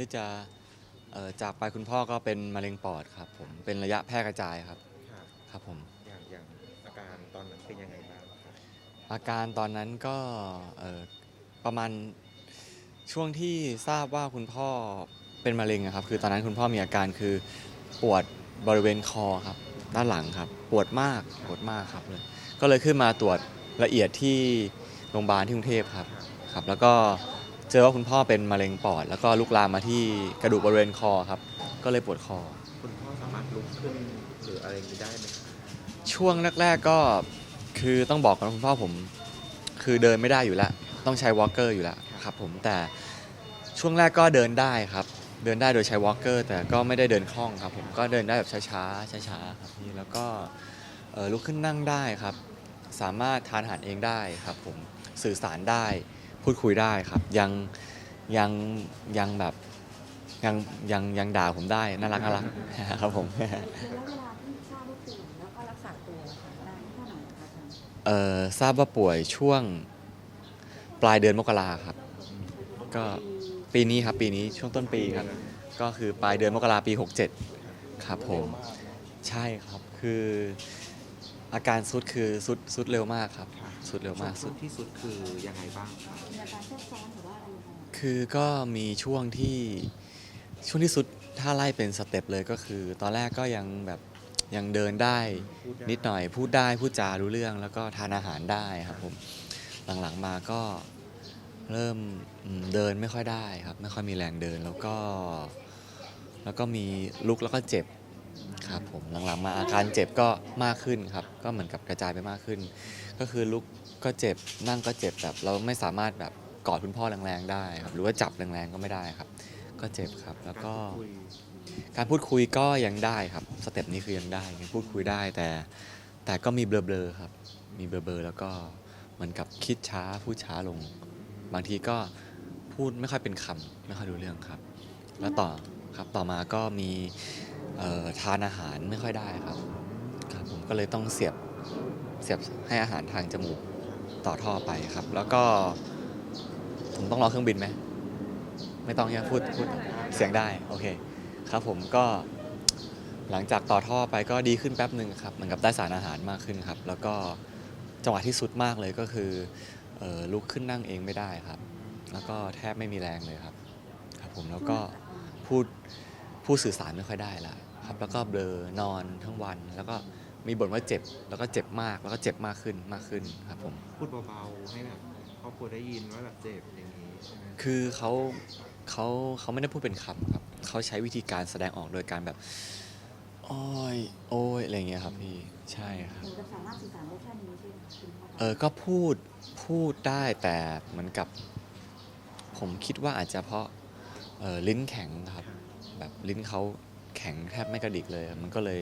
ที่จะเอ่อจากไปคุณพ่อก็เป็นมะเร็งปอดครับผมเป็นระยะแพร่กระจายครับค่ะครับผมอย่างอย่างอาการตอนนั้นเป็นยังไงบ้างครับอาการตอนนั้นก็เอ่อประมาณช่วงที่ทราบว่าคุณพ่อเป็นมะเร็งอะครับ คือตอนนั้นคุณพ่อมีอาการคือปวดบริเวณคอครับ ด้านหลังครับ ปวดมากปวดมากครับเลยก็เลยขึ้นมาตรวจละเอียดที่โรงพยาบาลที่กรุงเทพครับครับ แล้วก็ เจอว่าคุณพ่อเป็นมะเร็งปอด แล้วก็ลุกลามมาที่กระดูกบริเวณคอครับ ก็เลยปวดคอ คุณพ่อสามารถลุกขึ้นหรืออะไรอย่างนี้ได้ไหมครับช่วงแรกๆก็คือต้องบอกก่อนว่าคุณพ่อผม คือเดินไม่ได้อยู่แล้ว ต้องใช้วอล์กเกอร์อยู่แล้วครับผมแต่ช่วงแรกก็เดินได้ครับ เดินได้โดยใช้วอล์กเกอร์แต่ก็ไม่ได้เดินคล่องครับผมก็เดินได้แบบช้าๆช้าๆครับพี่แล้วก็เอ่อลุกขึ้นนั่งได้ครับ สามารถทานอาหารเองได้ครับผมสื่อสารได้ พูดคุยได้ครับยังยังยังแบบยังยังยังด่าผมได้น่ารักน่ารักครับผมระยะเวลาที่ทราบว่าป่วยแล้วก็รักษาตัวค่ะนานเท่าไหร่นะคะอาจารย์เอ่อทราบว่าป่วยช่วงปลายเดือนมกราครับ ก็ปีนี้ครับปีนี้ช่วงต้นปีครับ ก็คือปลายเดือนมกราปี 67 ครับผม ใช่ครับคือ อาการสุดคือสุดสุดเร็วมากครับสุดเร็วมากช่สุวด งที่สุดคือยังไงบ้างครับมีอาการแทรกซ้อนหรือว่าอะไรยังไงคือก็มีช่วงที่ช่วงที่สุดถ้าไล่เป็นสเต็ปเลยก็คือ ตอนแรกก็ยังแบบยังเดินได้พูดได้นิดหน่อยพูดได้พูดจารู้เรื่องแล้วก็ทานอาหารได้ครับผมหลังๆมาก็เริ่มอืมเดินไม่ค่อยได้ครับ ไม่ค่อยมีแรงเดินแล้วก็ แล้วก็มีลุกแล้วก็เจ็บ ครับผมหลังๆมาอาการเจ็บก็มากขึ้นครับ ก็เหมือนกับกระจายไปมากขึ้น ก็คือลุกก็เจ็บนั่งก็เจ็บแบบ เราไม่สามารถแบบกอดคุณพ่อแรงๆได้ครับหรือว่าจับแรงๆก็ไม่ได้ครับ ก็เจ็บครับแล้วก็ การพูดคุยก็ยังได้ครับสเต็ปนี้คือยังได้ยังพูดคุยได้แต่ แต่ก็มีเบลอๆครับ มีเบลอๆแล้วก็เหมือนกับคิดช้าพูดช้าลง บางทีก็พูดไม่ค่อยเป็นคำไม่ค่อยรู้เรื่องครับ แล้วต่อครับต่อมาก็มี เอ่อทานอาหารไม่ค่อยได้ครับครับ ผมก็เลยต้องเสียบเสียบให้อาหารทางจมูกต่อท่อไปครับ แล้วก็ ผมต้องรอเครื่องบินไหมไม่ต้องใช่ไหมพูดพูดเสียงได้โอเคครับผมก็หลังจากต่อท่อไปก็ดีขึ้นแป๊บหนึ่งครับเหมือนกับได้สารอาหารมากขึ้นครับ แล้วก็จังหวะที่สุดมากเลยก็คือเอ่อลุกขึ้นนั่งเองไม่ได้ครับ แล้วก็แทบไม่มีแรงเลยครับ ครับผมแล้วก็พูด พูดสื่อสารไม่ค่อยได้ละครับแล้วก็เบลอนอนทั้งวัน แล้วก็มีบ่นว่าเจ็บแล้วก็เจ็บมากแล้วก็เจ็บมากขึ้นมากขึ้นครับผม พูดเบาๆให้แบบครอบครัวได้ยินว่าแบบเจ็บอย่างนี้ใช่ไหมคือเขาเขาเขาไม่ได้พูดเป็นคำครับเขาใช้วิธีการแสดงออกโดยการแบบโอ้ยโอ้ยอะไรอย่างเงี้ยครับพี่ใช่ครับ เหมือนกับสามารถสื่อสารได้แค่นี้ใช่ไหมคะคุณพ่อเออก็พูดพูดได้แต่เหมือนกับ ผมคิดว่าอาจจะเพราะเออลิ้นแข็งครับ แบบลิ้นเขาแข็งแทบไม่กระดิกเลย มันก็เลย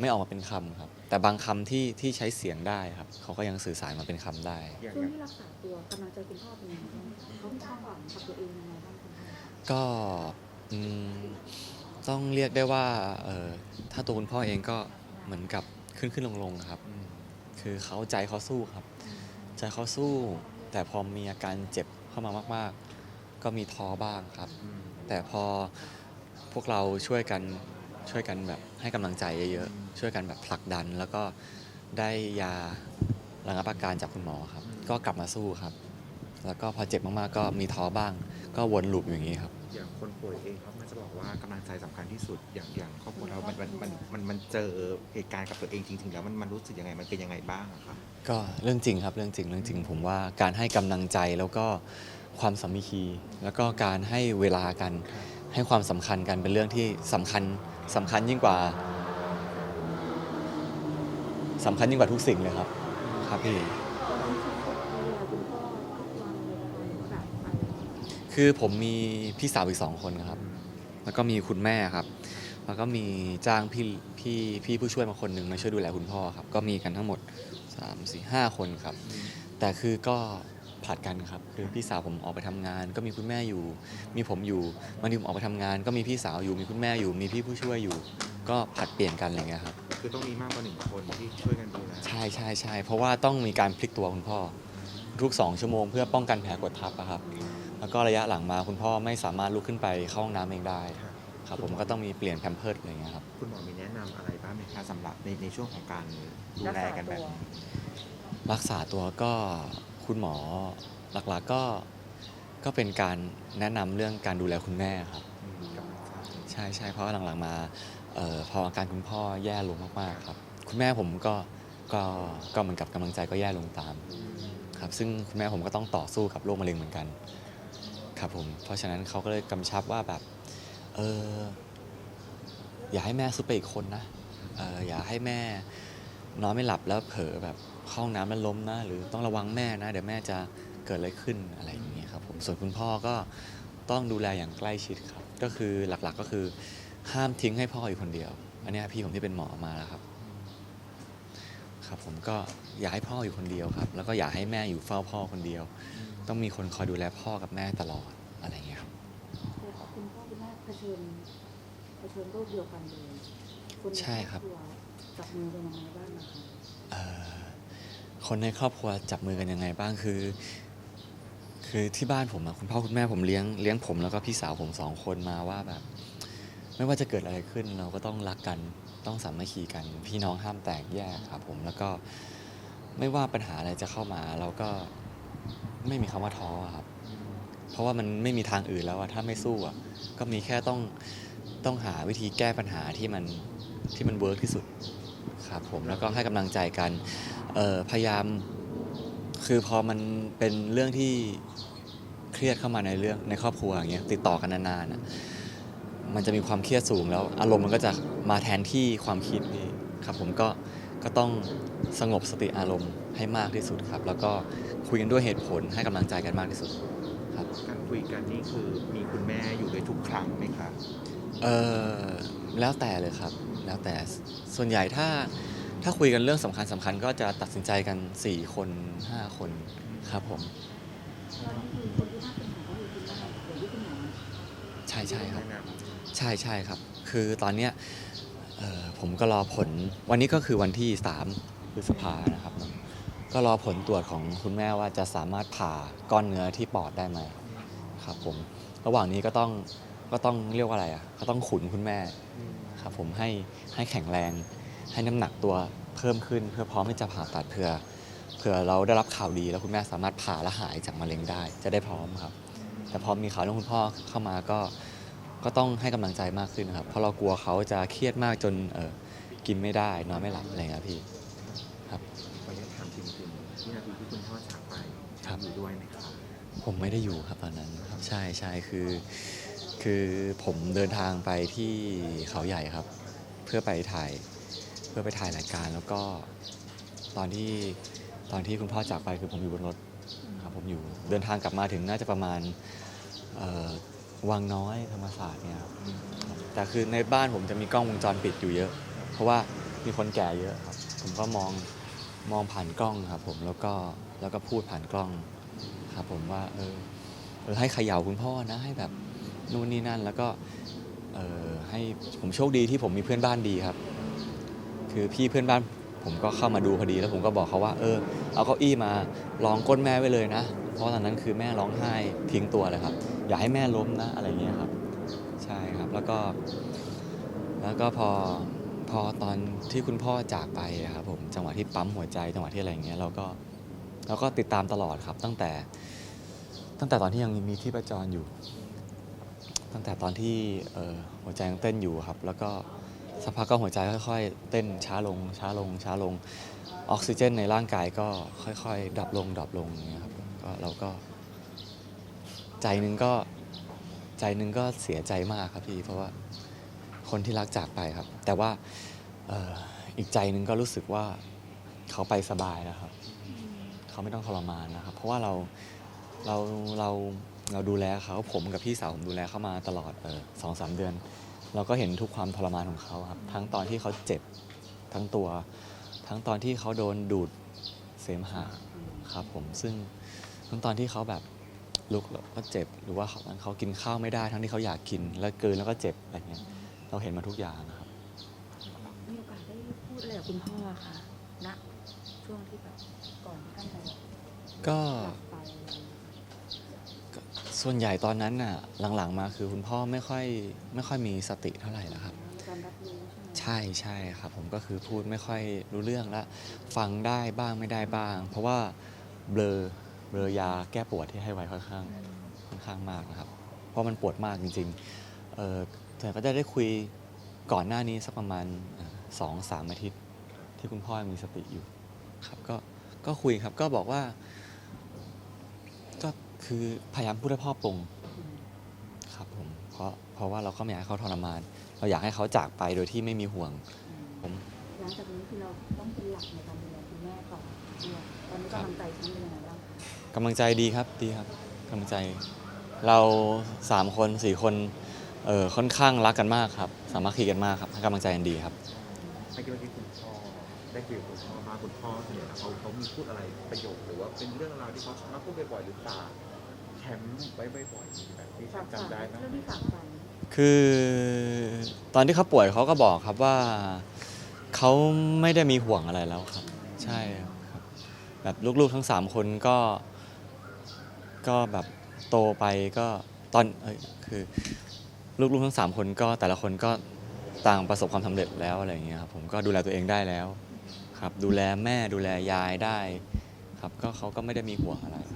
ไม่ออกมาเป็นคำครับ แต่บางคำที่ที่ใช้เสียงได้ครับ เขาก็ยังสื่อสารมาเป็นคำได้ อย่างช่วองย่างที่รักษาตัวกำลังใจคุณพ่อเป็นยังไงบ้างเขามีความหวังกับตัวเองยังไงบ้างคุณพ่อก็อืมต้องเรียกได้ว่าเออถ้าตัวคุณพ่อเองก็เหมือนกับขึ้นขึ้นลงลงๆครับอืมคือเขาใจเขาสู้ครับ ใจเขาสู้ แต่พอมีอาการเจ็บเข้ามามาก ๆ ก็มีท้อบ้างครับอืมแต่พอพ วกเราช่วยกันช่วยกันแบบให้กำลังใจเยอะๆ ช่วยกันแบบผลักดัน แล้วก็ได้ยาระงับอาการจากคุณหมอครับ ก็กลับมาสู้ครับ แล้วก็พอเจ็บมากๆก็มีท้อบ้าง ก็วนลูปอยู่อย่างนี้ครับ อย่างคนป่วยเองเขามันจะบอกว่ากำลังใจสำคัญที่สุดอย่างอย่างครอบครัวเรามันมันมันมันมันเจอเหตุการณ์กับตัวเองจริงๆ แล้วมันมันรู้สึกยังไงมันเป็นยังไงบ้างอะครับก็เรื่องจริงครับเรื่องจริงเรื่องจริง ผมว่าการให้กำลังใจแล้วก็ความสามัคคี แล้วก็การให้เวลากัน ให้ความสำคัญกันเป็นเรื่องที่สำคัญสำคัญยิ่งกว่าสำคัญยิ่งกว่าทุกสิ่งเลยครับ ครับพี่คือว่าแบบไปคือผมมีพี่สาวอีกสองคนครับ แล้วก็มีคุณแม่ครับ แล้วก็มีจ้างพี่พี่พี่ผู้ช่วยมาคนหนึ่งมาช่วยดูแลคุณพ่อครับ ก็มีกันทั้งหมด3 4 5คนครับ แต่คือก็ ผลัดกันครับ คือพี่สาวผมออกไปทำงาน ก็มีคุณแม่อยู่ มีผมอยู่บางทีผมออกไปทำงาน ก็มีพี่สาวอยู่ มีคุณแม่อยู่ มีพี่ผู้ช่วยอยู่ ก็ผลัดเปลี่ยนกันอะไรเงี้ยครับ คือต้องมีมากกว่าหนึ่งคนที่ช่วยกันดูแลใช่ใช่ใช่เพราะว่าต้องมีการพลิกตัวคุณพ่อ ทุกสองชั่วโมงเพื่อป้องกันแผลกดทับอะครับ แล้วก็ระยะหลังมาคุณพ่อไม่สามารถลุกขึ้นไปเข้าห้องน้ำเองได้ครับครับผมก็ต้องมีเปลี่ยนแพมเพิร์ดอะไรอย่างเงี้ยครับ คุณหมอมีแนะนำอะไรบ้างไหมคะสำหรับในในช่วงของการดูแลกันแบบนี้รักษาตัวก็ คุณหมอหลักๆก็ก็เป็นการแนะนำเรื่องการดูแลคุณแม่ครับอืมกำลังใจใช่ใช่เพราะว่าหลังๆมาเออพออาการคุณพ่อแย่ลงมากๆครับ คุณแม่ผมก็ก็ก็เหมือนกับกำลังใจก็แย่ลงตามครับ ซึ่งคุณแม่ผมก็ต้องต่อสู้กับโรคมะเร็งเหมือนกันครับผมเพราะฉะนั้นเขาก็เลยกำชับว่าแบบเอออย่าให้แม่ซุดไปอีกคนนะเอออย่าให้แม่นอนไม่หลับแล้วเผลอแบบ เข้าห้องน้ำแล้วล้มนะ หรือต้องระวังแม่นะ เดี๋ยวแม่จะเกิดอะไรขึ้นอะไรอย่างเงี้ยครับผมส่วนคุณพ่อก็ต้องดูแลอย่างใกล้ชิดครับ ก็คือหลักๆก็คือ ห้ามทิ้งให้พ่ออยู่คนเดียว อันเนี้ยพี่ผมที่เป็นหมอมาแล้วครับ ครับผมก็อยากให้พ่ออยู่คนเดียวครับ แล้วก็อยากให้แม่อยู่เฝ้าพ่อคนเดียว ต้องมีคนคอยดูแลพ่อกับแม่ตลอดอะไรอย่างเงี้ยครับแต่คุณพ่อคุณแม่เผชิญเผชิญโรคเดียวกันเลยคนใช่ครับวจับมือกันยังไงบ้างนะคะเอ่อ คนในครอบครัวจับมือกันยังไงบ้างคือ คือที่บ้านผมอะคุณพ่อคุณแม่ผมเลี้ยงเลี้ยงผมแล้วก็พี่สาวผมสองคนมาว่าแบบ ไม่ว่าจะเกิดอะไรขึ้นเราก็ต้องรักกันต้องสามัคคีกัน พี่น้องห้ามแตกแยกครับผมแล้วก็ไม่ว่าปัญหาอะไรจะเข้ามาเราก็ไม่มีคำว่าท้อครับ เพราะว่ามันไม่มีทางอื่นแล้วอะถ้าไม่สู้อะก็มีแค่ต้องต้องหาวิธีแก้ปัญหาที่มันที่มันเวิร์กที่สุด ครับผมแล้วก็ให้กำลังใจกันเอ่อพยายามคือพอมันเป็นเรื่องที่เครียดเข้ามาในเรื่องในครอบครัวอย่างเงี้ยติดต่อกันนานๆอะมันจะมีความเครียดสูงแล้ว อารมณ์มันก็จะมาแทนที่ความคิดนี่ครับ ผมก็ก็ต้องสงบสติอารมณ์ให้มากที่สุดครับ แล้วก็คุยกันด้วยเหตุผลให้กำลังใจกันมากที่สุดครับการคุยกันนี่คือมีคุณแม่อยู่ด้วยทุกครั้งไหมคะเออแล้วแต่เลยครับ แล้วแต่ส่วนใหญ่ถ้าถ้าคุยกันเรื่องสำคัญสำคัญก็จะตัดสินใจกัน 4 คน 5 คนครับผม ตอนนี้คือคนที่น่าเป็นห่วงก็คือคุณแม่อย่างที่คุณหมอใช่ใช่ครับ ใช่ใช่ครับ คือตอนเนี้ยเอ่อผมก็รอผลวันนี้ก็คือวันที่3พฤษภานะครับ ก็รอผลตรวจของคุณแม่ว่าจะสามารถผ่าก้อนเนื้อที่ปอดได้ไหมครับผม ระหว่างนี้ก็ต้องก็ต้องเรียกว่าอะไรอะก็ต้องขุนคุณแม่ ครับผมให้ให้แข็งแรง ให้น้ำหนักตัวเพิ่มขึ้น เพื่อพร้อมที่จะผ่าตัดเผื่อเผื่อเราได้รับข่าวดี แล้วคุณแม่สามารถผ่าและหายจากมะเร็งได้ จะได้พร้อมครับ แต่พอมีข่าวเรื่องคุณพ่อเข้ามาก็ก็ต้องให้กำลังใจมากขึ้นครับ เพราะเรากลัวเขาจะเครียดมากจนเออกินไม่ได้นอนไม่หลับอะไรเงี้ยพี่ครับขออนุญาตถามจริงๆที่นาทีที่คุณพ่อจากไปครับอยู่ด้วยไหมคะผมไม่ได้อยู่ครับตอนนั้นครับใช่ใช่คือ คือผมเดินทางไปที่เขาใหญ่ครับ เพื่อไปถ่ายเพื่อไปถ่ายรายการ แล้วก็ตอนที่ตอนที่คุณพ่อจากไปคือผมอยู่บนรถครับผมอยู่เดินทางกลับมาถึงน่าจะประมาณวังน้อยธรรมศาสตร์เนี่ยครับแต่คือในบ้านผมจะมีกล้องวงจรปิดอยู่เยอะ เพราะว่ามีคนแก่เยอะครับ ผมก็มองมองผ่านกล้องครับผมแล้วก็แล้วก็พูดผ่านกล้องครับผมว่าเออเออให้เขย่าคุณพ่อนะให้แบบ นู่นนี่นั่น แล้วก็เออให้ผมโชคดีที่ผมมีเพื่อนบ้านดีครับ คือพี่เพื่อนบ้าน ผมก็เข้ามาดูพอดีแล้วผมก็บอกเขาว่า เออ เอาเก้าอี้มารองก้นแม่ไว้เลยนะ เพราะตอนนั้นคือแม่ร้องไห้ทิ้งตัวเลยครับ อย่าให้แม่ล้มนะอะไรเงี้ยครับ ใช่ครับแล้วก็ แล้วก็พอพอตอนที่คุณพ่อจากไปอะครับผมจังหวะที่ปั๊มหัวใจจังหวะที่อะไรอย่างเงี้ยเราก็เราก็ติดตามตลอดครับตั้งแต่ ตั้งแต่ตอนที่ยังมีที่ประจรอยู่ ตั้งแต่ตอนที่หัวใจยังเต้นอยู่ครับ แล้วก็สักพักก็หัวใจค่อย ๆ เต้นช้าลง ช้าลง ช้าลง ออกซิเจนในร่างกายก็ค่อยๆดับลงดับลงอย่างเงี้ยครับก็เราก็ ใจหนึงก็ใจหนึงก็เสียใจมากครับพี่เพราะว่าคนที่รักจากไปครับ แต่ว่าอีกใจหนึงก็รู้สึกว่าเขาไปสบายแล้วครับ เขาไม่ต้องทรมานนะครับ เพราะว่าเราเราเรา เราดูแลเขาผมกับพี่สาวผมดูแลเขามาตลอดเออสองสามเดือน เราก็เห็นทุกความทรมานของเขาครับ ทั้งตอนที่เขาเจ็บทั้งตัว ทั้งตอนที่เขาโดนดูดเสมหะครับผมซึ่งทั้งตอนที่เขาแบบลุกแล้วก็เจ็บหรือว่าเขาเขากินข้าวไม่ได้ทั้งที่เขาอยากกิน แล้วเกินแล้วก็เจ็บอะไรเงี้ยเราเห็นมาทุกอย่างนะครับมีโอกาสได้พูดอะไรกับคุณพ่อคะณช่วงที่แบบก่อนที่ท่านจะก็ จากไปอะไรอย่างเงี้ย ก็ ส่วนใหญ่ตอนนั้นน่ะหลังๆมาคือคุณพ่อไม่ค่อยไม่ค่อยมีสติเท่าไหร่แล้วครับ การรับรู้ใช่ไหมใช่ใช่ครับ ผมก็คือพูดไม่ค่อยรู้เรื่องแล้วฟังได้บ้างไม่ได้บ้าง เพราะว่าเบลอเบลอยาแก้ปวดที่ให้ไว้ค่อนข้างค่อนข้างมากนะครับ เพราะมันปวดมากจริงๆเออแต่ก็จะได้คุยก่อนหน้านี้สักประมาณเอ่อสองสามอาทิตย์ ที่คุณพ่อยังมีสติอยู่ครับก็ก็คุยครับก็บอกว่าก็ คือพยายามพูดให้พ่อปลงครับผมเพราะเพราะว่าเราก็ไม่อยากให้เขาทรมาน เราอยากให้เขาจากไปโดยที่ไม่มีห่วง ผม หลังจากนี้คือเราต้องเป็นหลักในการดูแลคุณแม่ต่อด้วยตอนนี้กำลังใจฉันเป็นยังไงบ้างกำลังใจดีครับดีครับกำลังใจ เราสามคนสี่คนเออค่อนข้างรักกันมากครับ สามัคคีกันมากครับให้กำลังใจกันดีครับไม่คิดว่าที่คุณพ่อได้คุยกับคุณพ่อมาคุณพ่อส่วนใหญ่แล้วเขาเขามีพูดอะไรประโยคหรือว่าเป็นเรื่องราวที่เขาชอบพูดบ่อยๆหรือฝากแคมป์ไว้บ่อยๆแบบที่จำได้ไหม เรื่องที่ฝากฝังคือตอนที่เขาป่วยเขาก็บอกครับว่าเขาไม่ได้มีห่วงอะไรแล้วครับ ใช่ครับแบบลูกๆทั้งสามคนก็ ก็แบบโตไปก็ตอนเอ้ยคือลูกๆทั้งสามคนก็แต่ละคนก็ต่างประสบความสำเร็จแล้วอะไรอย่างเงี้ยครับผมก็ดูแลตัวเองได้แล้ว ครับ ดูแลแม่ดูแลยายได้ ครับก็เขาก็ไม่ได้มีห่วงอะไรครับ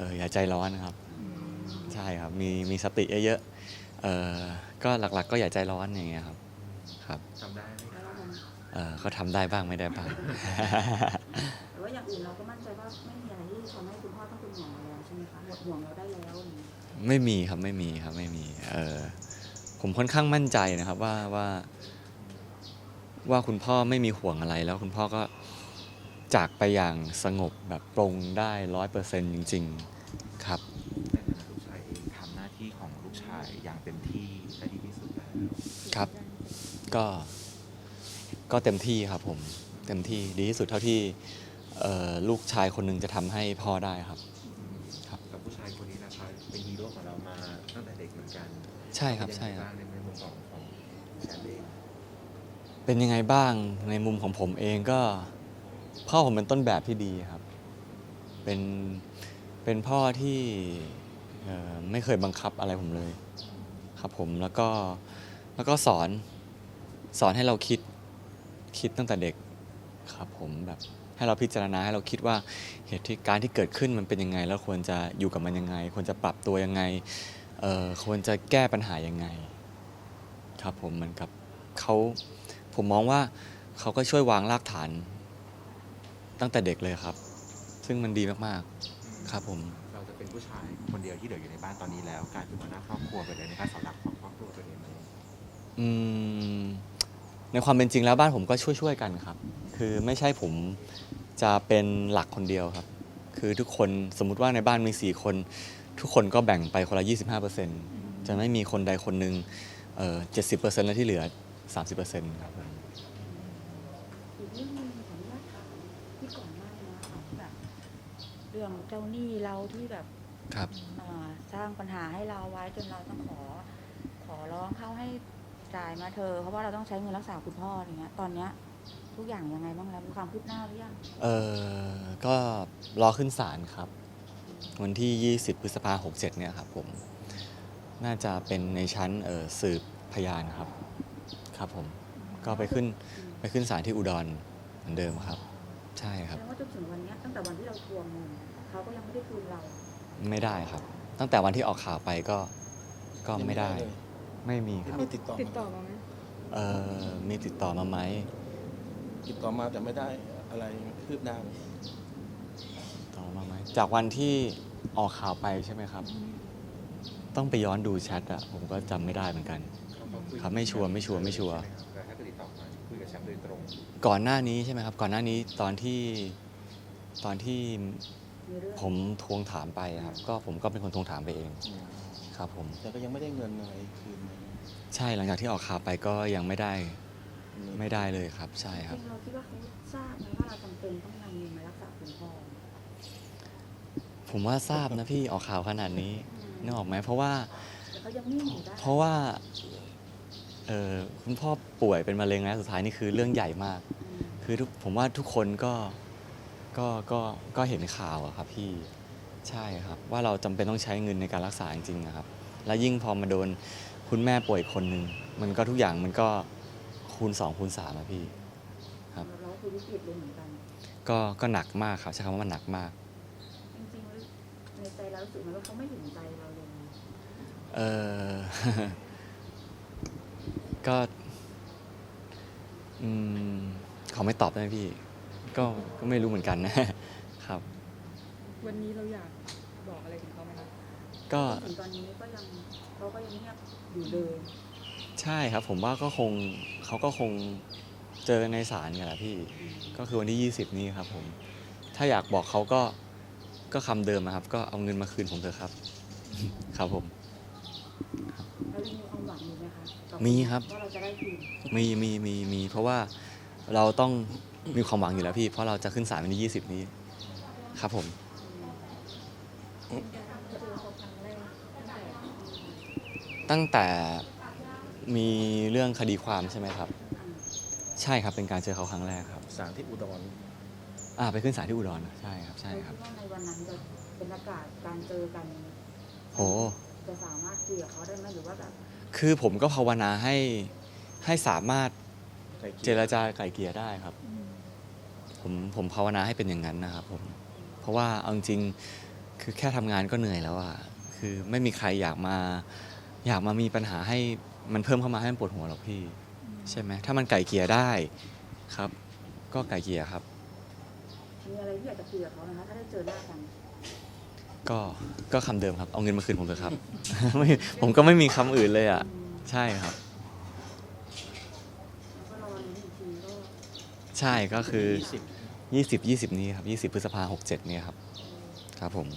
อออย่าใจร้อนนะครับ ใช่ครับ มีมีสติเยอะๆเออก็หลักๆ ก็อย่าใจร้อนอย่างเงี้ยครับ ครับจำได้ไหมแล้วเราทเออก็ทำได้บ้างไม่ได้บ้างำแต่ว่าอย่างอื่นเราก็มั่นใจว่าไม่มีอะไรที่ทำให้คุณพ่อต้องเป็นห่วงเราแล้วใช่ไหมคะหมดห่วงเราได้แล้วอย่างนี้ไม่มีครับไม่มีครับไม่มีเออผมค่อนข้างมั่นใจนะครับว่าว่า ว่าคุณพ่อไม่มีห่วงอะไรแล้วคุณพ่อก็ จากไปอย่างสงบแบบปรงได้ร้อยเปอร์เซ็นต์จริง ๆ ครับในฐานะลูกชายเองทำหน้าที่ของลูกชายอย่างเต็มที่และดีที่สุดแล้วครับ ก็ก็เต็มที่ครับผม เต็มที่ดีที่สุดเท่าที่เอ่อลูกชายคนหนึ่งจะทำให้พ่อได้ครับ กับผู้ชายคนนี้นะครับเป็นฮีโร่ของเรามาตั้งแต่เด็กเหมือนกันใช่ครับ ใช่ครับ เป็นยังไงางในมุมของของแชมป์เองเป็นยังไงบ้างในมุมของผมเองก็ พ่อผมเป็นต้นแบบที่ดีครับ เป็นเป็นพ่อที่ไม่เคยบังคับอะไรผมเลย ครับผมแล้วก็แล้วก็สอนสอนให้เราคิดคิดตั้งแต่เด็กครับผมแบบให้เราพิจารณาให้เราคิดว่าเหตุที่การที่เกิดขึ้นมันเป็นยังไง แล้วควรจะอยู่กับมันยังไง ควรจะปรับตัวยังไงเอ่อควรจะแก้ปัญหายังไง ครับผมเหมือนกับเขาผมมองว่าเขาก็ช่วยวางรากฐาน ตั้งแต่เด็กเลยครับ ซึ่งมันดีมากๆครับผม เราจะเป็นผู้ชายคนเดียวที่เหลืออยู่ในบ้านตอนนี้แล้วกลายเป็นหัวหน้าครอบครัวไปเลยในการเสาหลักของครอบครัวตัวเองเลยอืมในความเป็นจริงแล้วบ้านผมก็ช่วยๆกันครับ คือไม่ใช่ผมจะเป็นหลักคนเดียวครับ คือทุกคนสมมุติว่าในบ้านมีสี่คน ทุกคนก็แบ่งไปคนละ 25%จะไม่มีคนใดคนหนึ่งเอ่อ70%แล้วที่เหลือ 30%ครับผม อีกเรื่องหนึงขออนุญาตถามที่ก่อนหน้านี้ค่ะที่แบบ เรื่องเจ้าหนี้เราที่แบบครับอ่าสร้างปัญหาให้เราไว้จนเราต้องขอ ขอร้องเขาให้จ่ายมาเธอะเพราะว่าเราต้องใช้เงินรักษาคุณพ่ออย่างเงี้ย ตอนเนี้ยทุกอย่างยังไงบ้างแล้วมีความคืบหน้าหรือยังเออก็รอขึ้นศาลครับ วันที่ 20 พฤษภา67เนี่ยครับผม น่าจะเป็นในชั้นเออสืบพยานครับ ครับผม ก็ไปขึ้นไปขึ้นศาลที่อุดรเหมือนเดิมครับ ใช่ครับแสดงว่าจนถึงวันเนี้ยตั้งแต่วันที่เราทวงเงินเขาก็ยังไม่ได้คืนเราไม่ได้ครับ ตั้งแต่วันที่ออกข่าวไปก็ก็ไม่ได้ เลยไม่มีครับไม่ติดต่อติดต่อมาไหมเออมีติดต่อมาไหมติดต่อมาแต่ไม่ได้อะไรคืบหน้าเลยติดต่อมาไหมจากวันที่ออกข่าวไปใช่ไหมครับ ต้องไปย้อนดูแชทอะผมก็จำไม่ได้เหมือนกัน ครับไม่ชัวร์ไม่ชัวร์ไม่ชัวร์แต่ถ้าเกิดติดต่อมาคุยกับแชมป์โดยตรง ก่อนหน้านี้ใช่ไหมครับ ก่อนหน้านี้ตอนที่ตอนที่มีเรื่องผมทวงถามไปอะครับ ก็ผมก็เป็นคนทวงถามไปเองอืมครับผมแต่ก็ยังไม่ได้เงินอะไรคืนเลยใช่หลังจากที่ออกข่าวไปก็ยังไม่ได้อืไม่ได้เลยครับ ใช่จครับริงๆเราคิดว่าเขาทราบไหมว่าเราจำเป็นต้องนำเงินมารักษาคุณพ่อผมว่าทราบนะพี่ออกข่าวขนาดนี้นึกออกไหมเพราะว่า แต่เขายังนิ่งอยู่ได้เพราะว่า เออคุณพ่อป่วยเป็นมะเร็งแล้วสุดท้ายนี่คือเรื่องใหญ่มากอืมคือทุกผมว่าทุกคนก็ก็ก็ก็เห็นข่าวอะครับพี่ใช่ครับ ว่าเราจำเป็นต้องใช้เงินในการรักษาจริงๆนะครับ แล้วยิ่งพอมาโดนคุณแม่ป่วยคนหนึ่งมันก็ทุกอย่างมันก็คูณ2คูณ3อะพี่ ครับ เราคือวิกฤตเลยเหมือนกัน ก็ก็หนักมากครับใช้คำว่ามันหนักมาก จริงๆในใจเรารู้สึกไหมว่าเขาไม่ถึงใจเราเลย เออ ก็อืมเขาไม่ตอบได้ไหมพี่ ก็ก็ไม่รู้เหมือนกันนะ ครับ วันนี้เราอยากบอกอะไรถึงเขาไหมคะก็ถึงตอนนี้ก็ยังเขาก็ยังเงียบอยู่เลยใช่ครับ ผมว่าก็คงเขาก็คงเจอกันในศาลกันแหละพี่ก็คือวันที่ 20 นี้ครับผม ถ้าอยากบอกเขาก็ก็คำเดิมนะครับ ก็เอาเงินมาคืนผมเถอะครับ ครับผม แล้วยังมีความหวังอยู่ไหมคะกัมีครับ ว่าเราจะได้คืนมีมีมีมีเพราะว่าเราต้องมีความหวังอยู่แล้วพี่ เพราะเราจะขึ้นศาลวันที่ 20 นี้ ครับผมตั้งแต่มีเรื่องคดีความใช่ไหมครับ ใช่ครับเป็นการเจอเขาครั้งแรกครับสารที่อุดรอ่าไปขึ้นศาลที่อุดรใช่ครับใช่ครับ เราดว่าในวันนั้นจะเป็นอากาศการเจอกันโห จะสามารถคุยกับเขาได้ไหมหรือว่าแบบคือผมก็ภาวนาให้ให้สามารถไกลเกเจลี่ยรจาไกล่เกลี่ยได้ครับ ผมผมภาวนาให้เป็นอย่างนั้นนะครับผมเพราะว่าเอาจริงๆคือแค่ทำงานก็เหนื่อยแล้วอะคือไม่มีใครอยากมาอยากมามีปัญหาให้มันเพิ่มเข้ามาให้มันปวดหัวหรอกพี่ ใช่ไหมถ้ามันไกล่เกลี่ยได้ครับ ก็ไกล่เกลี่ยครับมีอะไรที่อยากจะคุยกับเขานะคะถ้าได้เจอหน้ากัน ก็ก็คำเดิมครับ เอาเงินมาคืนผมเถอะครับ ไม่ผมก็ไม่มีคำอื่นเลยอะ ใช่ครับ ใช่ก็รอลุ้นอีกทีก็ใช่ก็คือ 20 20 นี้ครับ 20 พฤษภา67เนี่ยครับ ครับผม